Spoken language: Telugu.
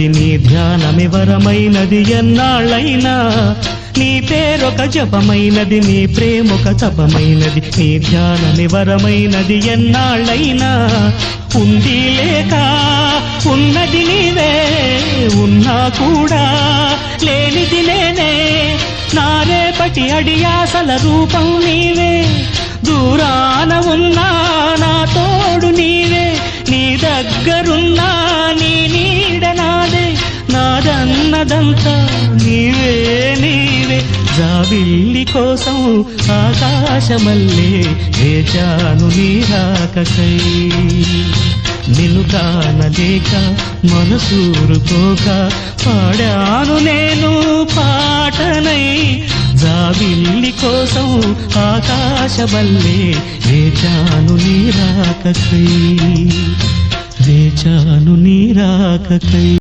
వరమైనది నీ ధ్యానమివరమైనది ఎన్నాళ్ళైనా నీ పేరొక జపమైనది నీ ప్రేమొక తపమైనది నీ ధ్యానమివరమైనది ఎన్నాళ్ళైనా ఉంది లేక ఉన్నది నీవే ఉన్నా కూడా లేనిది నేనే. నా పటి అడియాసల రూపం నీవే దూరాన ఉన్నా నా తోడు నీవే నీ దగ్గరున్న నాదన్నదంతా నీవే నీవే. జాబిల్లి కోసం ఆకాశమల్లే వేచాను నీ రాకకై. నిన్ను కానలేక మనసూరుకోక పాడాను నేను పాటనై. జాబిల్లి కోసం ఆకాశమల్లే వేచాను నీ రాకకై. వేచాను నీ రాకకై.